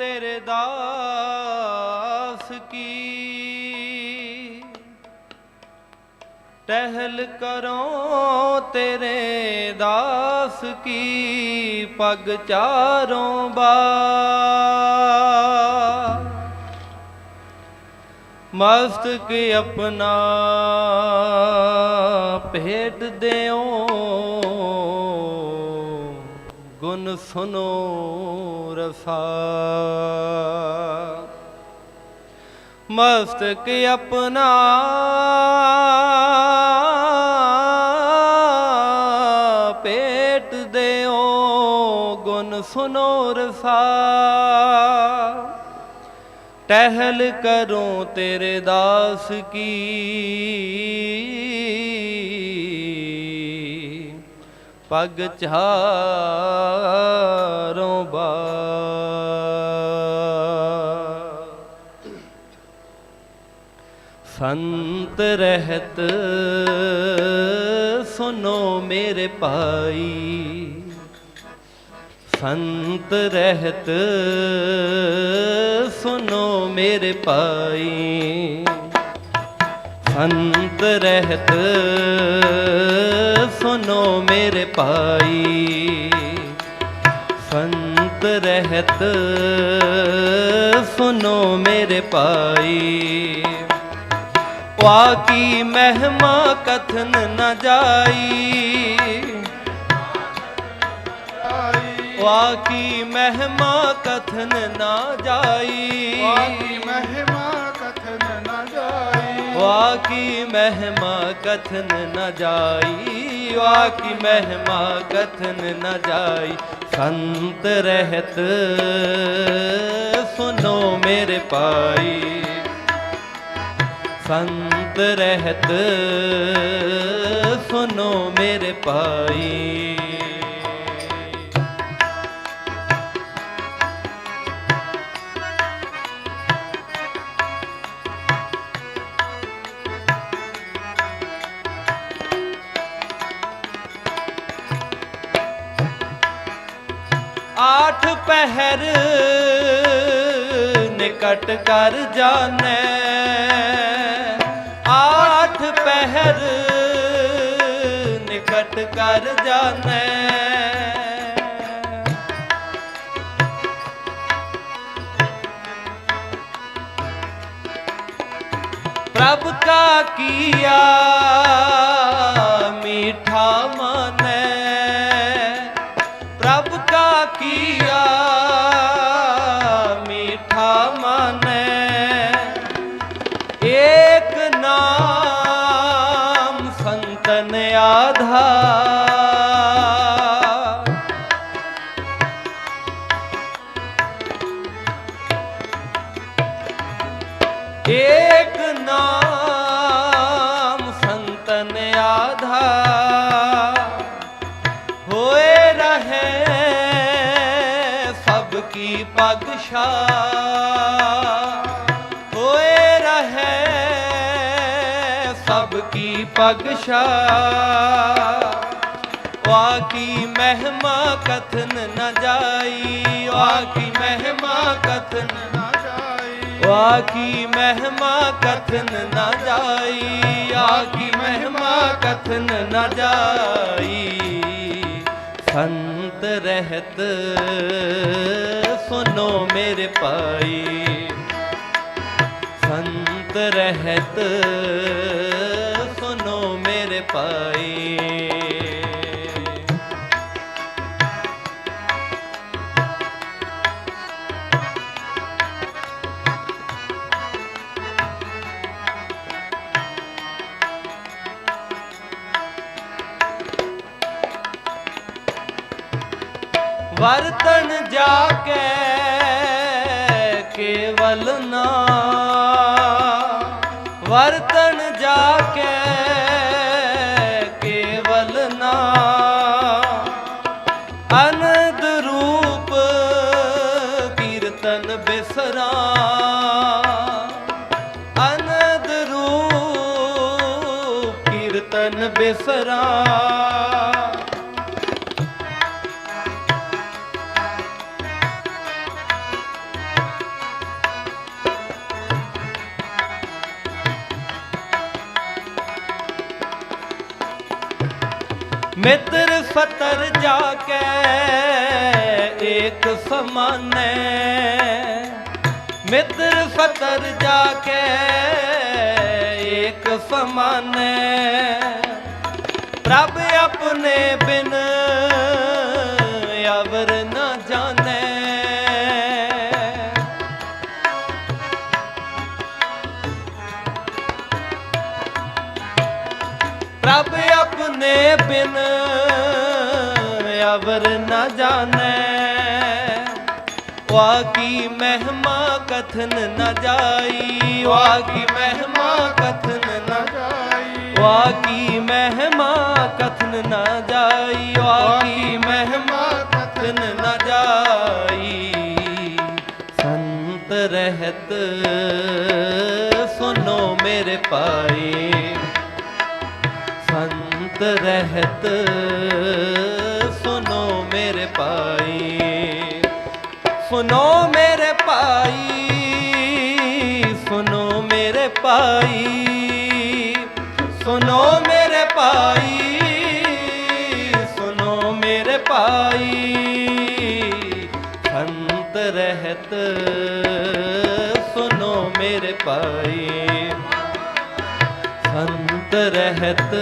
ਤੇਰੇ ਦਾਸ ਕੀ? ਟਹਿਲ ਕਰੋ ਤੇਰੇ ਦਾਸ ਕੀ? ਪਗ ਚਾਰੋਂ ਬਾਰ ਮਸਤਕ ਆਪਣਾ ਭੇਟ ਦਿਓ। ਗੁਣ ਸੁਨੋ ਰਸਾ। ਮਸਤਕ ਆਪਣਾ ਭੇਟ ਦਿਓ, ਗੁਣ ਸੁਨੋ ਰਸਾ। ਟਹਿਲ ਕਰੂੰ ਤੇਰੇ ਦਾਸ ਕੀ। ਪਗ ਚਾਰੋਂ ਬਾਰ। ਸੰਤ ਰਹਿਤ ਸੁਨੋ ਮੇਰੇ ਭਾਈ। ਸੰਤ ਰਹਿਤ ਸੁਨੋ ਮੇਰੇ ਭਾਈ। ਸੰਤ ਰਹਿਤ ਸੁਨੋ ਮੇਰੇ ਭਾਈ। ਸੰਤ ਰਹਿਤ ਸੁਨੋ ਮੇਰੇ ਭਾਈ। ਵਾ ਕੀ ਮਹਿਮਾ ਕਥਨ ਨ ਜਾਈ। ਵਾ ਕੀ ਮਹਿਮਾ ਕਥਨ ਨਾ ਜਾਈ। ਵਾਕੀ ਮਹਿਮਾ ਵਾਕੀ ਮਹਿਮਾ ਕਥਨ ਨ ਜਾਈ ਵਾ ਮਹਿਮਾ ਕਥਨ ਨ ਜਾਈ ਸੰਤ ਰਹਿਤ ਸੁਨੋ ਮੇਰੇ ਪਾਈ ਸੰਤ ਰਹਿਤ ਸੁਨੋ ਮੇਰੇ ਪਾਈ ਪਹਿਰ ਨਿਕਟ ਕਰ ਜਾਣੈ। ਆਠ ਪਹਿਰ ਨਿਕਟ ਕਰ ਜਾਣੈ। ਪ੍ਰਭ ਕਾ ਕੀਆ ਆਧਾਰ। ਏਕ ਨਾਮ ਸੰਤਨ ਆਧਾਰ। ਹੋਏ ਰਹੇ ਸਭ ਕੀ ਪਗਸ਼ਾ। ਪਗਸ਼ਾ ਵਾ ਕੀ ਮਹਿਮਾ ਕਥਨ ਨ ਜਾਈ ਵਾ ਕੀ ਮਹਿਮਾ ਕਥਨ ਨ ਜਾਈ। ਵਾ ਕੀ ਮਹਿਮਾ ਕਥਨ ਨ ਜਾਈ ਆ ਕੀ ਮਹਿਮਾ ਕਥਨ ਨ ਜਾਈ। ਸੰਤ ਰਹਿਤ ਸੁਨੋ ਮੇਰੇ ਪਾਈ ਸੰਤ ਰਹਿਤ ਮੇਰੇ ਵਰਤਨ ਜਾ ਕੇ ਕੇਵਲ ਨਾ ਮਿੱਤਰ ਸਤਰ ਜਾ ਕੇ ਏਕ ਸਮਾਨੈ। ਮਿੱਤਰ ਸਤਰ ਜਾ ਕੇ ਏਕ ਸਮਾਨੈ। ਪ੍ਰਭ ਆਪਣੇ ਬਿਨ ਅਵਰ ਨਾ ਜਾਣੈ। ਪ੍ਰਭ ਆਪਣੇ ਬਿਨ, ਅਵਰ ਨਾ ਜਾਣੈ। ਵਾ ਕੀ ਮਹਿਮਾ ਕਥਨ ਨਾ ਜਾਈ, ਵਾ ਕੀ ਮਹਿਮਾ ਕਥਨ ਨਾ ਜਾਈ। ਵਾ ਕੀ ਮਹਿਮਾ ਕਥਨ ਨਾ ਜਾਈ, ਵਾ ਕੀ ਮਹਿਮਾ ਕਥਨ ਨਾ ਜਾਈ। ਸੰਤ ਰਹਿਤ ਸੁਨੋ ਮੇਰੇ ਪਾਈ ਸੰਤ ਰਹਿਤ। ਸੁਨੋ ਮੇਰੇ ਪਾਈ ਸੁਨੋ ਮੇਰੇ ਭਾਈ। ਸੁਨੋ ਮੇਰੇ ਭਾਈ। ਸੁਨੋ ਮੇਰੇ ਭਾਈ। ਸੁਨੋ ਮੇਰੇ ਭਾਈ। ਸੰਤ ਰਹਿਤ ਸੁਨੋ ਮੇਰੇ ਭਾਈ। ਸੰਤ ਰਹਿਤ।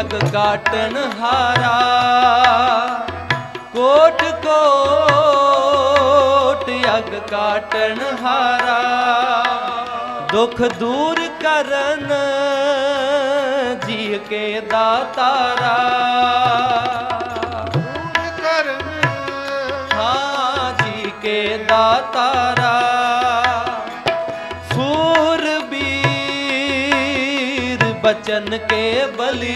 ਅਗ ਕਾਟਨ ਹਾਰਾ। ਕੋਟ ਕੋਟ ਅਗ ਕਾਟਨ ਹਾਰਾ। ਦੁਖ ਦੂਰ ਕਰਨ ਜੀ ਕੇ ਦਾਤਾਰਾ। ਦੂਰ ਕਰਨ। ਹਾਂ ਜੀ ਕੇ ਦਾਤਾਰਾ। ਬਚਨ ਕੇ ਬਲੀ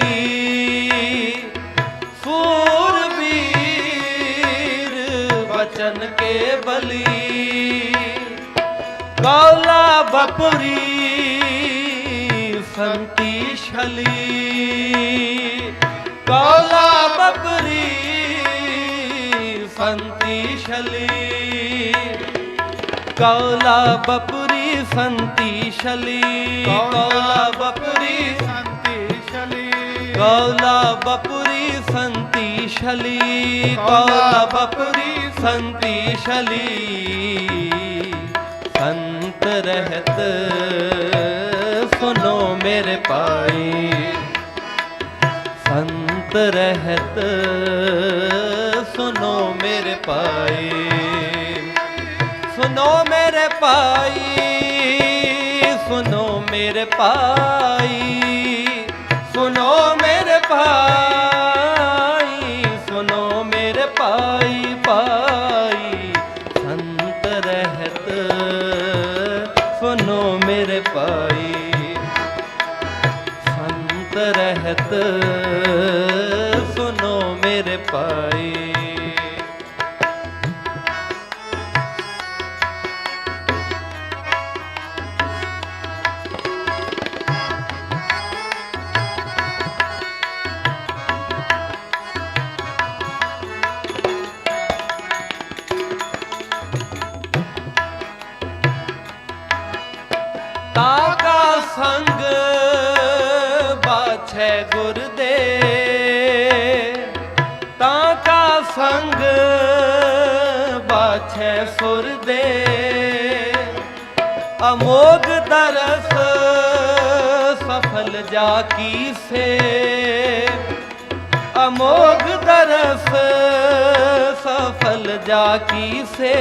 ਸੂਰਬੀਰ ਬਚਨ ਕੇ ਬਲੀ। ਕੌਲਾ ਬਪਰੀ, ਸੰਤੀ ਛਲੀ। ਕੌਲਾ ਬਪਰੀ, ਸੰਤੀ ਛਲੀ। ਕੌਲਾ ਬਪਰੀ, ਸੰਤੀ ਛਲੀ। ਕੌਲਾ ਬਪਰੀ ਕੌਲਾ ਬਪੁਰੀ ਸੰਤੀ ਛਲੀ ਕੌਲਾ ਬਪੁਰੀ ਸੰਤੀ ਛਲੀ ਸੰਤ ਰਹਿਤ ਸੁਨੋ ਮੇਰੇ ਪਾਈ ਸੰਤ ਰਹਿਤ ਸੁਨੋ ਮੇਰੇ ਪਾਈ ਸੁਨੋ ਮੇਰੇ ਪਾਈ ਸੁਨੋ ਮੇਰੇ ਭਾਈ ਸੁਨੋ ਮੇਰੇ ਭਾਈ ਸੁਨੋ ਮੇਰੇ ਪਾਈ ਪਾਈ ਸੰਤ ਰਹਿਤ। ਸੁਨੋ ਮੇਰੇ ਪਾਈ ਸੰਤ ਰਹਿਤ। ਸਫਲ ਜਾ ਕੀ ਸੇ ਅਮੋਗ ਦਰਸ ਸਫਲ ਜਾ ਕੀ ਸੇ।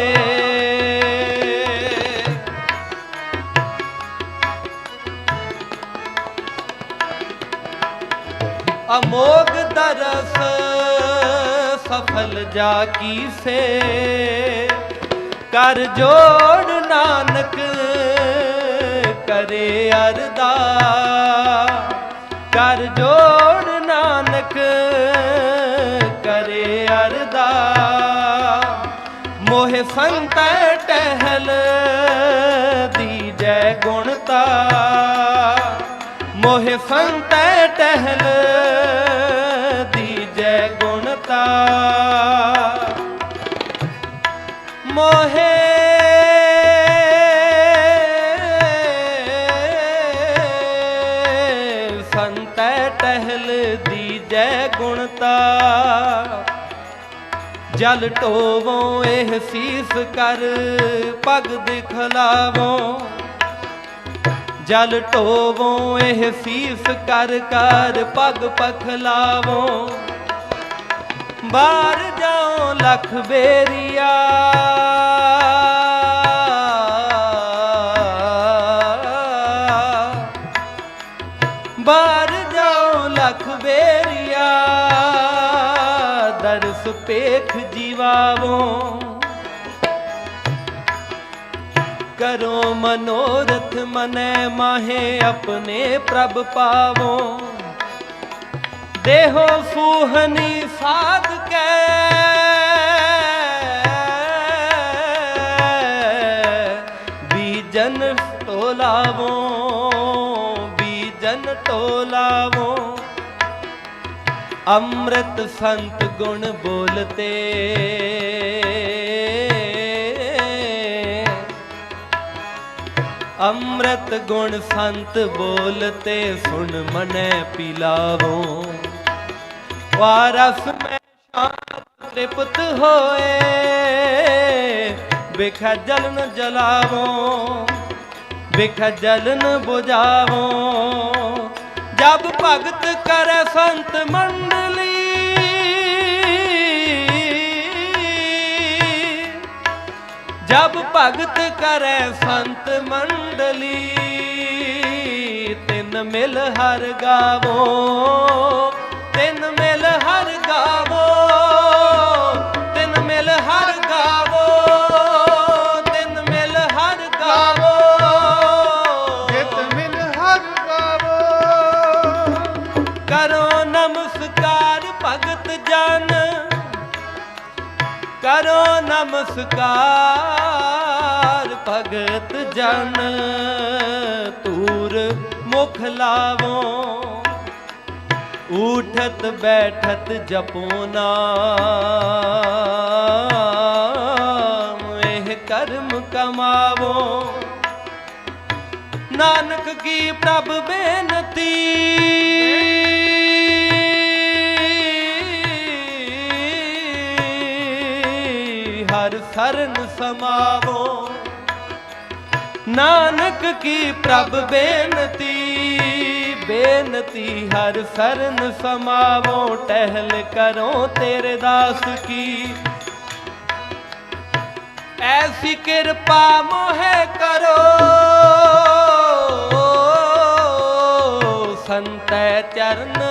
ਅਮੋਗ ਦਰਸ ਸਫਲ ਜਾ ਕੀ ਸੇ। ਕਰ ਜੋੜ ਨਾਨਕ ਕਰ ਜੋੜ ਨਾਨਕ ਕਰੇ ਅਰਦਾ ਮੋਹ ਸੰਤੈ ਦੀਜੈ ਗੁਣਤਾ। ਜਲ ਢੋਵੋਂ ਇਹ ਸੀਸ ਕਰ, ਪਗ ਦਿਖਲਾਵੋ। ਜਲ ਢੋਵੋਂ ਇਹ ਸੀਸ ਕਰ ਕਰ, ਪਗ ਪਖਲਾਵੋ। ਬਾਹਰ ਜਾਓ ਲਖ ਬੇਰੀਆ। ਬੇਰੀਆ ਦਰਸ ਪੇਖ ਜੀਵਾਵੋ। ਕਰੋ ਮਨੋਰਥ ਮਨੈ ਮਾਹੇ ਆਪਣੇ ਪ੍ਰਭ ਪਾਵੋ। ਦੇਹੋ ਸੂਹਨੀ ਸਾਧ ਕੈ। ਬੀਜਨ ਟੋਲਾਵੋ ਬੀਜਨ ਟੋਲਾਵੋ ਅੰਮ੍ਰਿਤ ਸੰਤ ਗੁਣ ਬੋਲਤੇ। ਅੰਮ੍ਰਿਤ ਗੁਣ ਸੰਤ ਬੋਲਤੇ, ਸੁਣ ਮਨੈ ਪਿਲਾਵੋ। ਵਾਰਸ ਮੈਂ ਸ਼ਾਂਤ ਤ੍ਰਿਪਤ ਹੋਏ ਬਿਖ ਜਲਨ ਜਲਾਵੋ ਬਿਖ ਜਲਨ 부ਝਾਵੋ ਜਬ ਭਗਤ ਕਰੈ ਸੰਤ ਮਨ ਜਬ ਭਗਤ ਕਰੈ ਸੰਤ ਮੰਡਲੀ ਤਿਨ ਮਿਲ ਹਰ ਗਾਵੋ ਤਿਨ ਮਿਲ ਹਰ ਗਾਵੋ ਤਿਨ ਮਿਲ ਹਰ ਗਾਵੋ ਤਿਨ ਮਿਲ ਹਰ ਗਾਵੋ। ਜਿਤ ਮਿਲ ਹਰ ਗਾਵੋ। ਕਰੋ ਨਮਸਕਾਰ ਭਗਤ ਜਨ ਕਰੋ ਨਮਸਕਾਰ। ਭਗਤ ਜਨ ਤੂਰ ਮੁਖ ਲਾਵੋ। ਉਠਤ ਬੈਠਤ ਜਪੋ ਨਾਮ। ਇਹ ਕਰਮ ਕਮਾਵੋ। ਨਾਨਕ ਕੀ ਪ੍ਰਭ ਬੇਨਤੀ? ਹਰ ਸਰਨ ਸਮਾਵੋ। ਨਾਨਕ ਕੀ ਪ੍ਰਭ ਬੇਨਤੀ ਬੇਨਤੀ ਹਰ ਸਰਨ ਸਮਾਵੋ। ਟਹਿਲ ਕਰੋ ਤੇਰੇ ਦਾਸ ਕੀ। ਐਸੀ ਕਿਰਪਾ ਮੋਹਿ ਕਰੋ। ਸੰਤੈ ਚਰਨ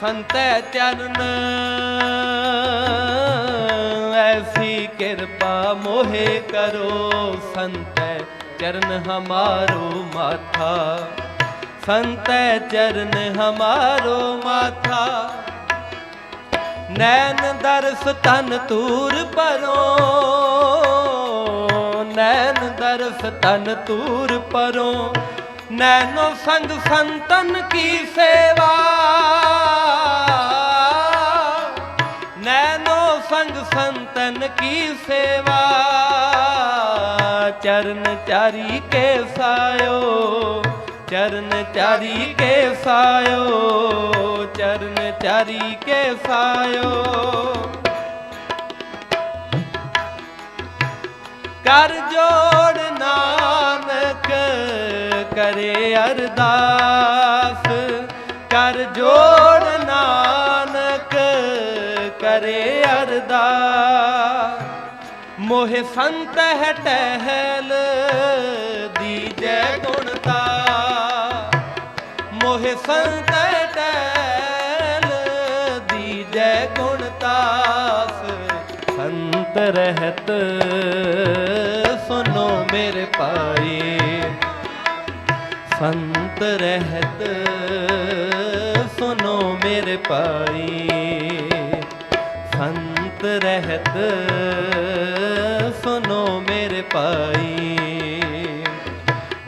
ਸੰਤੈ ਚਰਨ। ਕਿਰਪਾ ਮੋਹਿ ਕਰੋ, ਸੰਤੈ ਚਰਨ ਹਮਾਰੋ ਮਾਥਾ ਸੰਤੈ ਚਰਨ ਹਮਾਰੋ ਮਾਥਾ ਨੈਣ ਦਰਸ ਤਨ ਤੂਰ ਪਰੋ ਨੈਣ ਦਰਸ ਤਨ ਤੂਰ ਪਰੋ ਨੈਨੋ ਸੰਗ ਸੰਤਨ ਕੀ ਸੇਵਾ। ਨੈਨੋ ਸੰਗ ਸੰਤਨ ਕੀ ਸੇਵਾ? ਚਰਨ ਚਾਰੀ ਕੇ ਸਾਇਓ, ਚਰਨ ਚਾਰੀ ਕੇ ਸਾਇਓ, ਚਰਨ ਚਾਰੀ ਕੇ ਸਾਇਓ। ਕਰ ਜੋੜ ਨਾਨਕ ਕਰੇ ਅਰਦਾਸ, ਕਰ ਜੋੜ ਕਰੇ ਅਰਦਾਸ ਮੋਹਿ ਸੰਤ ਹੈ ਟਹਿਲ ਦੀਜੈ ਗੁਣਤਾ। ਮੋਹਿ ਸੰਤ ਹੈ ਟਹਿਲ ਦੀਜੈ ਗੁਣਤਾਸ ਸੰਤ ਰਹਿਤ ਸੁਨੋ ਮੇਰੇ ਪਾਈ ਸੰਤ ਰਹਿਤ ਸੁਨੋ ਮੇਰੇ ਪਾਈ ਸੰਤ ਰਹਿਤ ਸੁਨੋ ਮੇਰੇ ਪਾਈ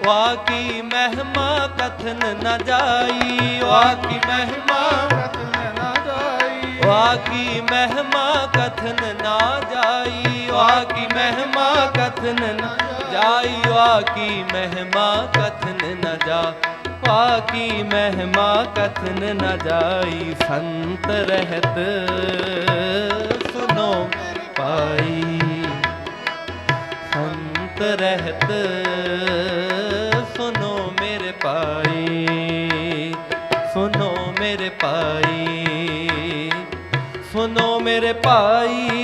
ਵਾ ਕੀ ਮਹਿਮਾ ਕਥਨ ਨ ਜਾਈ ਵਾ ਕੀ ਮਹਿਮਾ ਕਥਨ ਨਾ ਜਾਈ। ਵਾ ਕੀ ਮਹਿਮਾ ਕਥਨ ਨਾ ਜਾਈ ਵਾ ਕੀ ਮਹਿਮਾ ਕਥਨ ਨਾ ਜਾਈ ਵਾ ਕੀ ਮਹਿਮਾ ਕਥਨ ਨਾ ਜਾ ਵਾ ਕੀ ਮੇਰੇ ਭਾਈ